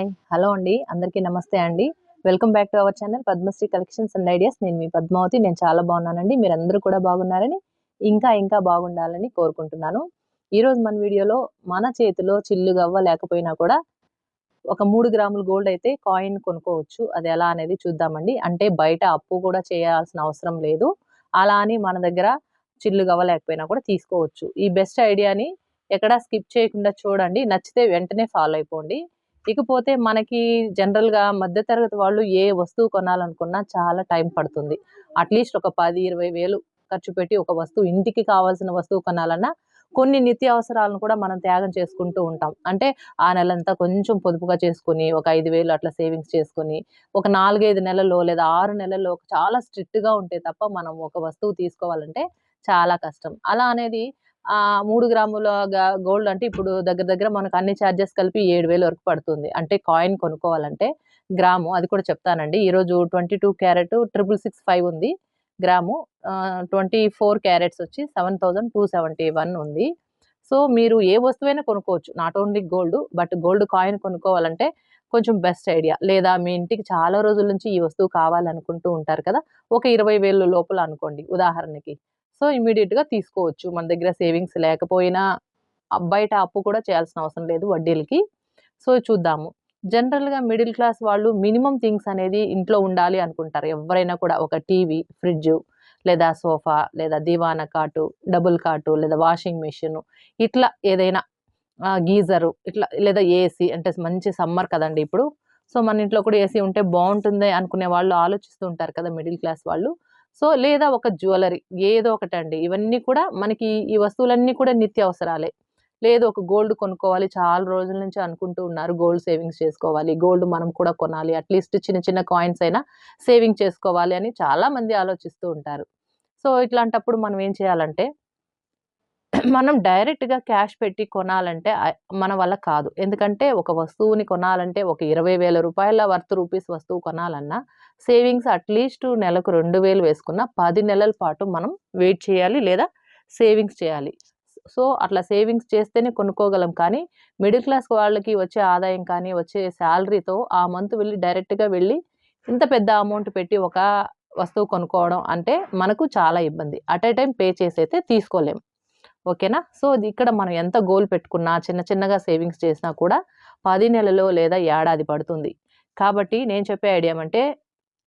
Hi hello అండి. అందరికీ నమస్తే అండి. Welcome back to our channel Padmashri collections and ideas. నేను మీ పద్మావతి. నేను చాలా బాగున్నానండి. మీరందరూ కూడా బాగున్నారని ఇంకా ఇంకా బాగుండాలని కోరుకుంటున్నాను. ఈరోజు మన వీడియోలో మన చేతిలో చిల్లు గవ్వ లేకపోయినా కూడా ఒక మూడు గ్రాముల గోల్డ్ అయితే కాయిన్ కొనుక్కోవచ్చు. అది ఎలా అనేది చూద్దామండి. అంటే బయట అప్పు కూడా చేయాల్సిన అవసరం లేదు. అలా అని మన దగ్గర చిల్లు గవ్వ లేకపోయినా కూడా తీసుకోవచ్చు. ఈ బెస్ట్ ఐడియాని ఎక్కడా స్కిప్ చేయకుండా చూడండి. నచ్చితే వెంటనే ఫాలో అయిపోండి. ఇకపోతే మనకి జనరల్గా మధ్యతరగతి వాళ్ళు ఏ వస్తువు కొనాలనుకున్నా చాలా టైం పడుతుంది. అట్లీస్ట్ ఒక పది ఇరవై వేలు ఖర్చు పెట్టి ఒక వస్తువు ఇంటికి కావాల్సిన వస్తువు కొనాలన్నా కొన్ని నిత్య అవసరాలను కూడా మనం త్యాగం చేసుకుంటూ ఉంటాం. అంటే ఆ నెలంతా కొంచెం పొదుపుగా చేసుకుని ఒక ఐదు వేలు అట్లా సేవింగ్స్ చేసుకుని ఒక నాలుగైదు నెలల్లో లేదా ఆరు నెలల్లో చాలా స్ట్రిక్ట్గా ఉంటే తప్ప మనం ఒక వస్తువు తీసుకోవాలంటే చాలా కష్టం. అలా అనేది ఆ మూడు గ్రాముల గోల్డ్ అంటే ఇప్పుడు దగ్గర దగ్గర మనకు అన్ని ఛార్జెస్ కలిపి ఏడు వేలు వరకు పడుతుంది. అంటే కాయిన్ కొనుక్కోవాలంటే గ్రాము అది కూడా చెప్తానండి. ఈరోజు twenty two carat triple six five ఉంది గ్రాము. ట్వంటీ ఫోర్ క్యారెట్స్ వచ్చి seven thousand two seventy one ఉంది. సో మీరు ఏ వస్తువైనా కొనుక్కోవచ్చు. Not only gold but gold coin కొనుక్కోవాలంటే కొంచెం బెస్ట్ ఐడియా. లేదా మీ ఇంటికి చాలా రోజుల నుంచి ఈ వస్తువు కావాలనుకుంటూ ఉంటారు కదా ఒక ఇరవై వేలు లోపల అనుకోండి ఉదాహరణకి. సో ఇమీడియట్గా తీసుకోవచ్చు. మన దగ్గర సేవింగ్స్ లేకపోయినా బయట అప్పు కూడా చేయాల్సిన అవసరం లేదు వడ్డీలకి. సో చూద్దాము. జనరల్గా మిడిల్ క్లాస్ వాళ్ళు మినిమం థింగ్స్ అనేది ఇంట్లో ఉండాలి అనుకుంటారు. ఎవరైనా కూడా ఒక టీవీ ఫ్రిడ్జ్ లేదా సోఫా లేదా దివానా కాటు డబుల్ కాటు లేదా వాషింగ్ మిషన్ ఇట్లా ఏదైనా గీజరు ఇట్లా లేదా ఏసీ అంటే మంచి సమ్మర్ కదండి ఇప్పుడు. సో మన ఇంట్లో కూడా ఏసీ ఉంటే బాగుంటుంది అనుకునే వాళ్ళు ఆలోచిస్తూ ఉంటారు కదా మిడిల్ క్లాస్ వాళ్ళు. సో లేదా ఒక జ్యువెలరీ ఏదో ఒకటండి. ఇవన్నీ కూడా మనకి ఈ వస్తువులన్నీ కూడా నిత్య అవసరాలే లేదు ఒక గోల్డ్ కొనుక్కోవాలి చాలా రోజుల నుంచి అనుకుంటూ ఉన్నారు గోల్డ్ సేవింగ్స్ చేసుకోవాలి గోల్డ్ మనం కూడా కొనాలి అట్లీస్ట్ చిన్న చిన్న కాయిన్స్ అయినా సేవింగ్ చేసుకోవాలి అని చాలామంది ఆలోచిస్తూ ఉంటారు. సో ఇట్లాంటప్పుడు మనం ఏం చేయాలంటే మనం డైరెక్ట్గా క్యాష్ పెట్టి కొనాలంటే మన వల్ల కాదు. ఎందుకంటే ఒక వస్తువుని కొనాలంటే ఒక ఇరవై వేల రూపాయల వర్త్ రూపీస్ వస్తువు కొనాలన్నా సేవింగ్స్ అట్లీస్ట్ నెలకు రెండు వేలు వేసుకున్న పది నెలల పాటు మనం వెయిట్ చేయాలి లేదా సేవింగ్స్ చేయాలి. సో అట్లా సేవింగ్స్ చేస్తేనే కొనుక్కోగలం. కానీ మిడిల్ క్లాస్ వాళ్ళకి వచ్చే ఆదాయం కానీ వచ్చే శాలరీతో ఆ మంత్ వెళ్ళి డైరెక్ట్గా వెళ్ళి ఇంత పెద్ద అమౌంట్ పెట్టి ఒక వస్తువు కొనుక్కోవడం అంటే మనకు చాలా ఇబ్బంది. అట్ ఏ టైం పే చేసి అయితే తీసుకోలేము ఓకేనా? సో ఇక్కడ మనం ఎంత గోల్ పెట్టుకున్నా చిన్న చిన్నగా సేవింగ్స్ చేసినా కూడా పది నెలలో లేదా ఏడాది పడుతుంది. కాబట్టి నేను చెప్పే ఐడియా అంటే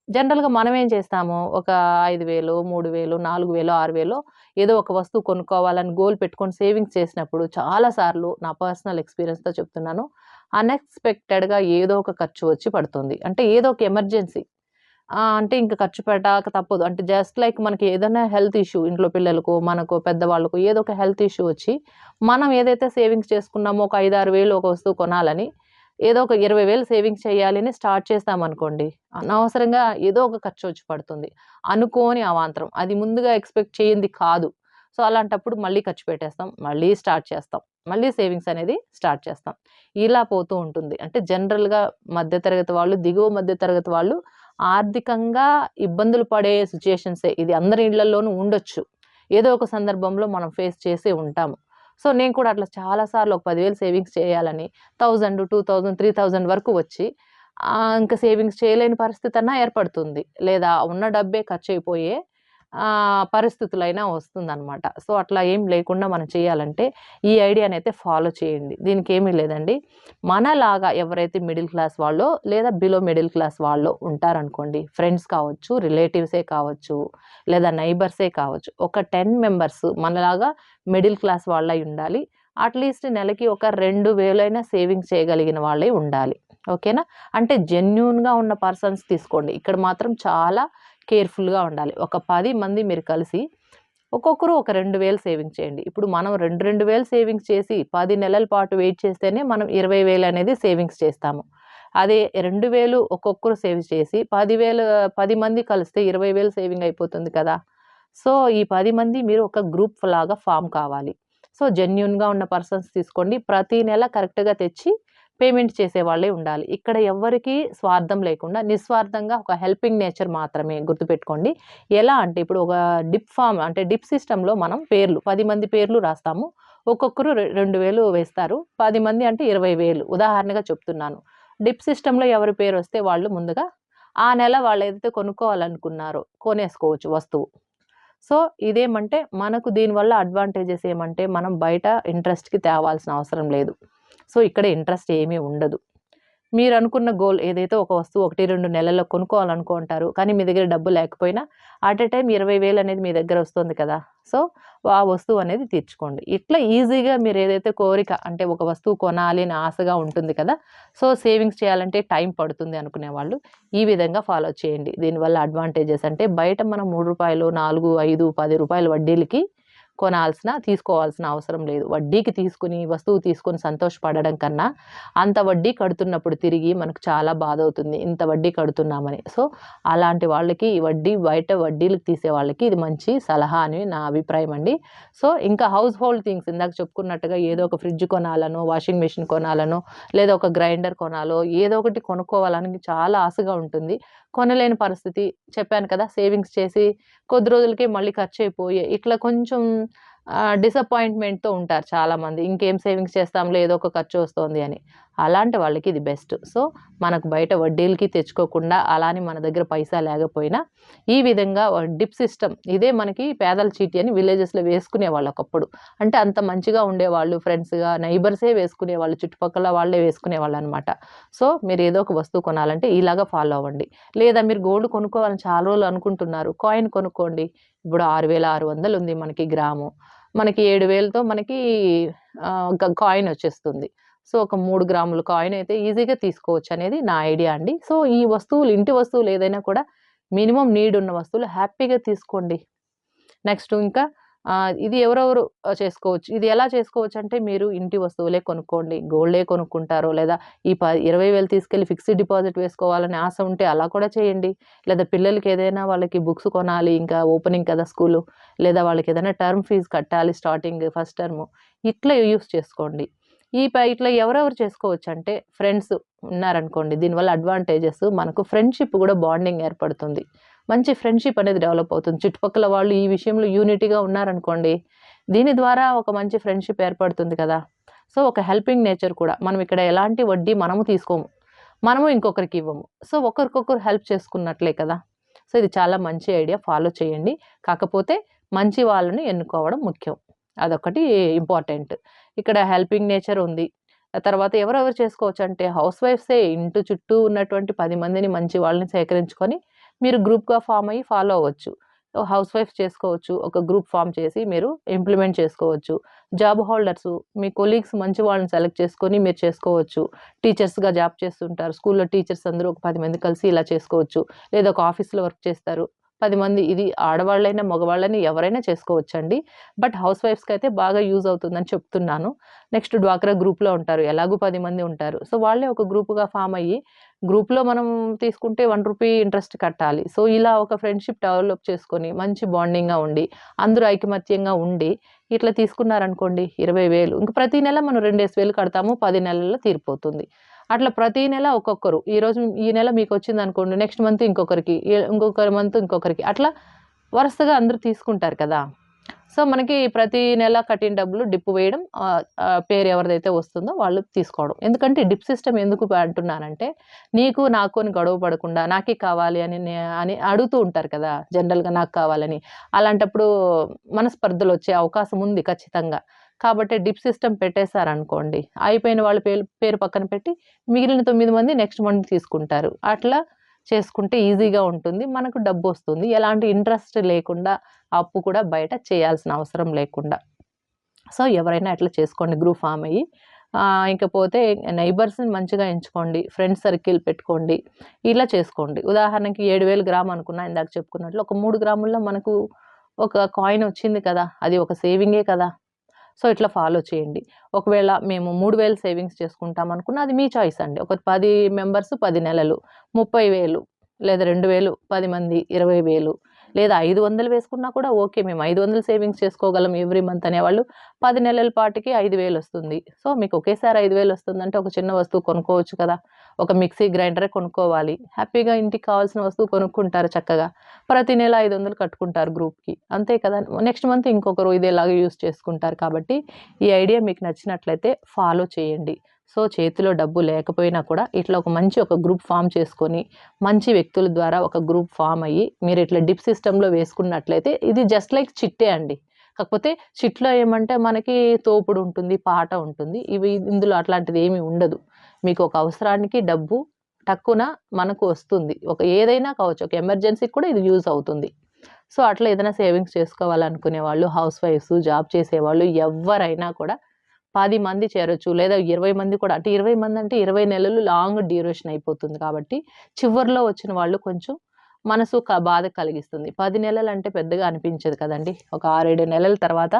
జనరల్గా మనం ఏం చేస్తాము? ఒక ఐదు వేలు మూడు వేలు నాలుగు వేలు ఆరు వేలు ఏదో ఒక వస్తువు కొనుక్కోవాలని గోల్ పెట్టుకొని సేవింగ్స్ చేసినప్పుడు చాలాసార్లు నా పర్సనల్ ఎక్స్పీరియన్స్తో చెప్తున్నాను. అన్ఎక్స్పెక్టెడ్గా ఏదో ఒక ఖర్చు వచ్చి పడుతుంది. అంటే ఏదో ఒక ఎమర్జెన్సీ. అంటే ఇంకా ఖర్చు పెట్టాక తప్పదు. అంటే జస్ట్ లైక్ మనకి ఏదైనా హెల్త్ ఇష్యూ ఇంట్లో పిల్లలకు మనకు పెద్దవాళ్ళకు ఏదో ఒక హెల్త్ ఇష్యూ వచ్చి మనం ఏదైతే సేవింగ్స్ చేసుకున్నామో ఒక ఐదు ఆరు వేలు ఒక వస్తువు కొనాలని ఏదో ఒక ఇరవై వేలు సేవింగ్స్ చేయాలని స్టార్ట్ చేస్తామనుకోండి అనవసరంగా ఏదో ఒక ఖర్చు వచ్చి పడుతుంది. అనుకోని అవాంతరం. అది ముందుగా ఎక్స్పెక్ట్ చేయింది కాదు. సో అలాంటప్పుడు మళ్ళీ ఖర్చు పెట్టేస్తాం మళ్ళీ స్టార్ట్ చేస్తాం. మళ్ళీ సేవింగ్స్ అనేది స్టార్ట్ చేస్తాం. ఇలా పోతూ ఉంటుంది. అంటే జనరల్గా మధ్యతరగతి వాళ్ళు దిగువ మధ్యతరగతి వాళ్ళు ఆర్థికంగా ఇబ్బందులు పడే సిచ్యుయేషన్సే. ఇది అందరి ఇళ్ళలోనూ ఉండొచ్చు. ఏదో ఒక సందర్భంలో మనం ఫేస్ చేసే ఉంటాము. సో నేను కూడా అట్లా చాలాసార్లు ఒక పదివేలు సేవింగ్స్ చేయాలని thousand two thousand three thousand వరకు వచ్చి ఇంకా సేవింగ్స్ చేయలేని పరిస్థితి అన్నా ఏర్పడుతుంది. లేదా ఉన్న డబ్బే ఖర్చు అయిపోయే పరిస్థితులైనా వస్తుందన్నమాట. సో అట్లా ఏం లేకుండా మనం చేయాలంటే ఈ ఐడియాని అయితే ఫాలో చేయండి. దీనికి ఏమీ లేదండి. మనలాగా ఎవరైతే మిడిల్ క్లాస్ వాళ్ళో లేదా బిలో మిడిల్ క్లాస్ వాళ్ళు ఉంటారనుకోండి ఫ్రెండ్స్ కావచ్చు రిలేటివ్సే కావచ్చు లేదా నైబర్సే కావచ్చు ఒక టెన్ మెంబర్స్ మనలాగా మిడిల్ క్లాస్ వాళ్ళై ఉండాలి. అట్లీస్ట్ నెలకి ఒక రెండు వేలైనా సేవింగ్ చేయగలిగిన వాళ్ళే ఉండాలి. ఓకేనా? అంటే జెన్యున్గా ఉన్న పర్సన్స్ తీసుకోండి. ఇక్కడ మాత్రం చాలా కేర్ఫుల్గా ఉండాలి. ఒక పది మంది మీరు కలిసి ఒక్కొక్కరు ఒక రెండు వేలు సేవింగ్ చేయండి. ఇప్పుడు మనం రెండు రెండు వేలు సేవింగ్స్ చేసి పది నెలల పాటు వెయిట్ చేస్తేనే మనం ఇరవై వేలు అనేది సేవింగ్స్ చేస్తాము. అదే రెండు వేలు ఒక్కొక్కరు సేవ్ చేసి పదివేలు పది మంది కలిస్తే ఇరవై వేలు సేవింగ్ అయిపోతుంది కదా. సో ఈ పది మంది మీరు ఒక గ్రూప్ లాగా ఫామ్ కావాలి. సో జెన్యున్గా ఉన్న పర్సన్స్ తీసుకోండి. ప్రతి నెల కరెక్ట్గా తెచ్చి పేమెంట్ చేసే వాళ్ళే ఉండాలి. ఇక్కడ ఎవరికి స్వార్థం లేకుండా నిస్వార్థంగా ఒక హెల్పింగ్ నేచర్ మాత్రమే గుర్తుపెట్టుకోండి. ఎలా అంటే ఇప్పుడు ఒక డిప్ ఫామ్ అంటే డిప్ సిస్టంలో మనం పేర్లు పది మంది పేర్లు రాస్తాము. ఒక్కొక్కరు రెండు వేలు వేస్తారు. పది మంది అంటే ఇరవై వేలు. ఉదాహరణగా చెప్తున్నాను. డిప్ సిస్టంలో ఎవరి పేరు వస్తే వాళ్ళు ముందుగా ఆ నెల వాళ్ళు ఏదైతే కొనుక్కోవాలనుకున్నారో కొనేసుకోవచ్చు వస్తువు. సో ఇదేమంటే మనకు దీనివల్ల అడ్వాంటేజెస్ ఏమంటే మనం బయట ఇంట్రెస్ట్కి తేవాల్సిన అవసరం లేదు. సో ఇక్కడ ఇంట్రెస్ట్ ఏమీ ఉండదు. మీరు అనుకున్న గోల్ ఏదైతే ఒక వస్తువు ఒకటి రెండు నెలల్లో కొనుక్కోవాలనుకుంటారు కానీ మీ దగ్గర డబ్బు లేకపోయినా అట్ ఎ టైం ఇరవై వేలు అనేది మీ దగ్గర వస్తుంది కదా! సో ఆ వస్తువు అనేది తీర్చుకోండి. ఇట్లా ఈజీగా మీరు ఏదైతే కోరిక అంటే ఒక వస్తువు కొనాలి అని ఆశగా ఉంటుంది కదా! సో సేవింగ్స్ చేయాలంటే టైం పడుతుంది అనుకునే వాళ్ళు ఈ విధంగా ఫాలో చేయండి. దీనివల్ల అడ్వాంటేజెస్ అంటే బయట మనం మూడు రూపాయలు నాలుగు ఐదు పది రూపాయల వడ్డీలకి కొనాల్సిన తీసుకోవాల్సిన అవసరం లేదు. వడ్డీకి తీసుకుని వస్తువు తీసుకొని సంతోషపడడం కన్నా అంత వడ్డీ కడుతున్నప్పుడు తిరిగి మనకు చాలా బాధ అవుతుంది ఇంత వడ్డీ కడుతున్నామని. సో అలాంటి వాళ్ళకి ఈ వడ్డీ బయట వడ్డీలకు తీసే వాళ్ళకి ఇది మంచి సలహా అని నా అభిప్రాయం అండి. సో ఇంకా హౌస్ హోల్డ్ థింగ్స్ ఇందాక చెప్పుకున్నట్టుగా ఏదో ఒక ఫ్రిడ్జ్ కొనాలనో వాషింగ్ మెషిన్ కొనాలనో లేదా ఒక గ్రైండర్ కొనాలో ఏదో ఒకటి కొనుక్కోవాలని చాలా ఆశగా ఉంటుంది. కొనలేని పరిస్థితి చెప్పాను కదా సేవింగ్స్ చేసి కొద్ది రోజులకి మళ్ళీ ఖర్చు అయిపోయాయి ఇట్లా కొంచెం డిసప్పాయింట్మెంట్తో ఉంటారు చాలామంది. ఇంకేం సేవింగ్స్ చేస్తాంలో ఏదో ఒక ఖర్చు వస్తుంది అని. అలాంటి వాళ్ళకి ఇది బెస్ట్ సో మనకు బయట వడ్డీలకి తెచ్చుకోకుండా అలానే మన దగ్గర పైసా లేకపోయినా ఈ విధంగా డిప్ సిస్టమ్ ఇదే మనకి పేదల చీటీ అని విలేజెస్లో వేసుకునేవాళ్ళు ఒకప్పుడు. అంటే అంత మంచిగా ఉండేవాళ్ళు ఫ్రెండ్స్గా నైబర్సే వేసుకునేవాళ్ళు చుట్టుపక్కల వాళ్ళే వేసుకునేవాళ్ళు అనమాట సో మీరు ఏదో ఒక వస్తువు కొనాలంటే ఇలాగా ఫాలో అవ్వండి. లేదా మీరు గోల్డ్ కొనుక్కోవాలని చాలా రోజులు అనుకుంటున్నారు కాయిన్ కొనుక్కోండి. ఇప్పుడు ఆరు వేల ఆరు వందలు ఉంది మనకి గ్రాము. మనకి ఏడు వేలతో మనకి కాయిన్ వచ్చేస్తుంది. సో ఒక మూడు గ్రాముల కాయిన్ అయితే ఈజీగా తీసుకోవచ్చు అనేది నా ఐడియా అండి. సో ఈ వస్తువులు ఇంటి వస్తువులు ఏదైనా కూడా మినిమం నీడ్ ఉన్న వస్తువులు హ్యాపీగా తీసుకోండి. నెక్స్ట్ ఇంకా ఇది ఎవరెవరు చేసుకోవచ్చు? ఇది ఎలా చేసుకోవచ్చు అంటే మీరు ఇంటి వస్తువులే కొనుక్కోండి. గోల్డే కొనుక్కుంటారో లేదా ఈ ప ఇరవై వేలు తీసుకెళ్ళి ఫిక్స్డ్ డిపాజిట్ వేసుకోవాలని ఆశ ఉంటే అలా కూడా చేయండి. లేదా పిల్లలకి ఏదైనా వాళ్ళకి బుక్స్ కొనాలి ఇంకా ఓపెనింగ్ కదా స్కూలు. లేదా వాళ్ళకి ఏదైనా టర్మ్ ఫీజు కట్టాలి స్టార్టింగ్ ఫస్ట్ టర్మ్. ఇట్లా యూస్ చేసుకోండి. ఈ ప ఇట్లా ఎవరెవరు చేసుకోవచ్చు అంటే ఫ్రెండ్స్ ఉన్నారనుకోండి. దీనివల్ల అడ్వాంటేజెస్ మనకు ఫ్రెండ్షిప్ కూడా బాండింగ్ ఏర్పడుతుంది. మంచి ఫ్రెండ్షిప్ అనేది డెవలప్ అవుతుంది. చుట్టుపక్కల వాళ్ళు ఈ విషయంలో యూనిటీగా ఉన్నారనుకోండి దీని ద్వారా ఒక మంచి ఫ్రెండ్షిప్ ఏర్పడుతుంది కదా. సో ఒక హెల్పింగ్ నేచర్ కూడా. మనం ఇక్కడ ఎలాంటి వడ్డీ మనము తీసుకోము. మనము ఇంకొకరికి ఇవ్వము. సో ఒకరికొకరు హెల్ప్ చేసుకున్నట్లే కదా. సో ఇది చాలా మంచి ఐడియా ఫాలో చేయండి. కాకపోతే మంచి వాళ్ళని ఎన్నుకోవడం ముఖ్యం. అదొకటి ఇంపార్టెంట్ ఇక్కడ హెల్పింగ్ నేచర్ ఉంది. తర్వాత ఎవరెవరు చేసుకోవచ్చు అంటే హౌస్ వైఫ్సే ఇంటి చుట్టూ ఉన్నటువంటి పది మందిని మంచి వాళ్ళని సేకరించుకొని మీరు గ్రూప్గా ఫామ్ అయ్యి ఫాలో అవ్వచ్చు. హౌస్ వైఫ్ చేసుకోవచ్చు ఒక గ్రూప్ ఫామ్ చేసి మీరు ఇంప్లిమెంట్ చేసుకోవచ్చు. జాబ్ హోల్డర్స్ మీ కొలీగ్స్ మంచి వాళ్ళని సెలెక్ట్ చేసుకొని మీరు చేసుకోవచ్చు. టీచర్స్గా జాబ్ చేస్తుంటారు స్కూల్లో టీచర్స్ అందరూ ఒక పది మంది కలిసి ఇలా చేసుకోవచ్చు. లేదా ఒక ఆఫీస్లో వర్క్ చేస్తారు. పది మంది ఇది ఆడవాళ్ళైనా మగవాళ్ళని ఎవరైనా చేసుకోవచ్చండి. బట్ హౌస్ వైఫ్స్కి అయితే బాగా యూజ్ అవుతుందని చెప్తున్నాను. నెక్స్ట్ డ్వాక్రా గ్రూప్లో ఉంటారు. ఎలాగూ పది మంది ఉంటారు. సో వాళ్ళే ఒక గ్రూప్గా ఫామ్ అయ్యి గ్రూప్లో మనం తీసుకుంటే వన్ రూపీ ఇంట్రెస్ట్ కట్టాలి. సో ఇలా ఒక ఫ్రెండ్షిప్ డెవలప్ చేసుకొని మంచి బాండింగ్గా ఉండి అందరూ ఐకమత్యంగా ఉండి ఇట్లా తీసుకున్నారనుకోండి ఇరవై వేలు. ఇంకా ప్రతి నెల మనం రెండేసి వేలు కడతాము పది నెలల్లో తీరిపోతుంది. అట్లా ప్రతి నెల ఒక్కొక్కరు. ఈరోజు ఈ నెల మీకు వచ్చింది అనుకోండి నెక్స్ట్ మంత్ ఇంకొకరికి ఇంకొకరి మంత్ ఇంకొకరికి. అట్లా వరుసగా అందరూ తీసుకుంటారు కదా. సో మనకి ప్రతి నెల కట్టిన డబ్బులు డిప్ వేయడం పేరు ఎవరిదైతే వస్తుందో వాళ్ళు తీసుకోవడం. ఎందుకంటే డిప్ సిస్టమ్ ఎందుకు అంటున్నానంటే నీకు నాకు అని గొడవ పడకుండా నాకే కావాలి అని అని అడుగుతూ ఉంటారు కదా జనరల్గా నాకు కావాలని. అలాంటప్పుడు మనస్పర్ధలు వచ్చే అవకాశం ఉంది ఖచ్చితంగా. కాబట్టి డిప్ సిస్టమ్ పెట్టేశారనుకోండి అయిపోయిన వాళ్ళ పేరు పేరు పక్కన పెట్టి మిగిలిన తొమ్మిది మంది నెక్స్ట్ మంత్ తీసుకుంటారు. అట్లా చేసుకుంటే ఈజీగా ఉంటుంది మనకు డబ్బు వస్తుంది. ఎలాంటి ఇంట్రెస్ట్ లేకుండా అప్పు కూడా బయట చేయాల్సిన అవసరం లేకుండా. సో ఎవరైనా అట్లా చేసుకోండి గ్రూప్ ఫామ్ అయ్యి. ఇంకపోతే నైబర్స్ని మంచిగా ఎంచుకోండి ఫ్రెండ్స్ సర్కిల్ పెట్టుకోండి ఇలా చేసుకోండి. ఉదాహరణకి ఏడు వేలు గ్రామ్ అనుకున్నా ఇందాక చెప్పుకున్నట్లు ఒక మూడు గ్రాముల్లో మనకు ఒక కాయిన్ వచ్చింది కదా అది ఒక సేవింగే కదా. సో ఇట్లా ఫాలో చేయండి. ఒకవేళ మేము మూడు వేలు సేవింగ్స్ చేసుకుంటాం అనుకున్న అది మీ చాయిస్ అండి. ఒక పది మెంబర్స్ పది నెలలు ముప్పై వేలు లేదా రెండు వేలు పది మంది ఇరవై వేలు లేదా ఐదు వందలు వేసుకున్నా కూడా ఓకే మేము ఐదు వందలు సేవింగ్స్ చేసుకోగలం ఎవ్రీ మంత్ అనేవాళ్ళు. పది నెలల పాటుకి ఐదు వేలు వస్తుంది. సో మీకు ఒకేసారి ఐదు వేలు వస్తుందంటే ఒక చిన్న వస్తువు కొనుక్కోవచ్చు కదా. ఒక మిక్సీ గ్రైండరే కొనుక్కోవాలి. హ్యాపీగా ఇంటికి కావాల్సిన వస్తువు కొనుక్కుంటారు చక్కగా. ప్రతి నెల ఐదు వందలు కట్టుకుంటారు గ్రూప్కి. అంతే కదా. నెక్స్ట్ మంత్ ఇంకొకరు ఇదేలాగా యూస్ చేసుకుంటారు కాబట్టి ఈ ఐడియా మీకు నచ్చినట్లయితే ఫాలో చేయండి. సో చేతిలో డబ్బు లేకపోయినా కూడా ఇట్లా ఒక మంచి ఒక గ్రూప్ ఫామ్ చేసుకొని మంచి వ్యక్తుల ద్వారా ఒక గ్రూప్ ఫామ్ అయ్యి మీరు ఇట్లా డిప్ సిస్టంలో వేసుకున్నట్లయితే ఇది జస్ట్ లైక్ చిట్టే అండి. కాకపోతే చిట్లో ఏమంటే మనకి తోపుడు ఉంటుంది పాట ఉంటుంది ఇవి ఇందులో అట్లాంటిది ఏమీ ఉండదు. మీకు ఒక అవసరానికి డబ్బు టక్కున మనకు వస్తుంది. ఒక ఏదైనా కావచ్చు ఒక ఎమర్జెన్సీకి కూడా ఇది యూజ్ అవుతుంది. సో అట్లా ఏదైనా సేవింగ్స్ చేసుకోవాలనుకునే వాళ్ళు హౌస్ వైఫ్స్ జాబ్ చేసేవాళ్ళు ఎవరైనా కూడా పది మంది చేరొచ్చు లేదా ఇరవై మంది కూడా అంటే ఇరవై మంది అంటే ఇరవై నెలలు లాంగ్ డ్యూరేషన్ అయిపోతుంది కాబట్టి చివరిలో వచ్చిన వాళ్ళు కొంచెం మనసు బాధ కలిగిస్తుంది. పది నెలలు అంటే పెద్దగా అనిపించదు కదండి. ఒక ఆరేడు నెలల తర్వాత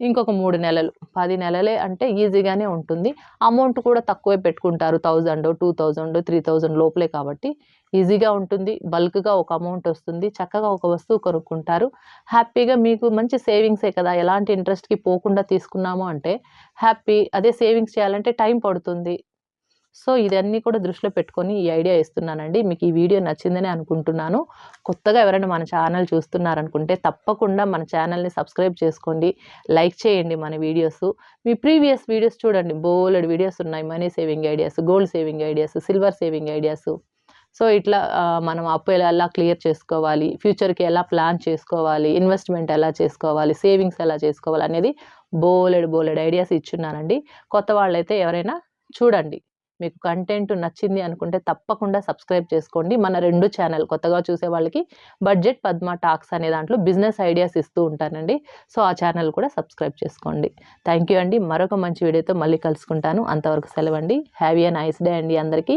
ఇంకొక మూడు నెలలు. పది నెలలే అంటే ఈజీగానే ఉంటుంది. అమౌంట్ కూడా తక్కువే పెట్టుకుంటారు. Thousand two thousand three thousand లోపలే కాబట్టి ఈజీగా ఉంటుంది. బల్క్గా ఒక అమౌంట్ వస్తుంది. చక్కగా ఒక వస్తువు కొనుక్కుంటారు. హ్యాపీగా మీకు మంచి సేవింగ్సే కదా. ఎలాంటి ఇంట్రెస్ట్కి పోకుండా తీసుకున్నాము అంటే హ్యాపీ అదే సేవింగ్స్ చేయాలంటే టైం పడుతుంది. సో ఇదన్నీ కూడా దృష్టిలో పెట్టుకొని ఈ ఐడియా ఇస్తున్నానండి మీకు ఈ వీడియో నచ్చిందని అనుకుంటున్నాను. కొత్తగా ఎవరైనా మన ఛానల్ చూస్తున్నారనుకుంటే తప్పకుండా మన ఛానల్ని సబ్స్క్రైబ్ చేసుకోండి. లైక్ చేయండి మన వీడియోస్. మీ ప్రీవియస్ వీడియోస్ చూడండి. బోలెడ్ వీడియోస్ ఉన్నాయి. Money saving ideas gold saving ideas silver saving ideas. So ఇట్లా మనం అప్పు ఎలా క్లియర్ చేసుకోవాలి? ఫ్యూచర్కి ఎలా ప్లాన్ చేసుకోవాలి? ఇన్వెస్ట్మెంట్ ఎలా చేసుకోవాలి? సేవింగ్స్ ఎలా చేసుకోవాలి? అనేది బోలెడ్ బోలెడ్ ఐడియాస్ ఇచ్చున్నానండి. కొత్త వాళ్ళైతే ఎవరైనా చూడండి. మీకు కంటెంట్ నచ్చింది అనుకుంటే తప్పకుండా సబ్స్క్రైబ్ చేసుకోండి. మన రెండు ఛానల్ కొత్తగా చూసే వాళ్ళకి బడ్జెట్ పద్మ టాక్స్ అనే దాంట్లో బిజినెస్ ఐడియాస్ ఇస్తూ ఉంటానండి. సో ఆ ఛానల్ కూడా సబ్స్క్రైబ్ చేసుకోండి. థ్యాంక్ యూ అండి. మరొక మంచి వీడియోతో మళ్ళీ కలుసుకుంటాను. అంతవరకు సెలవండి. హ్యావీ అండ్ నైస్ డే అండి అందరికీ.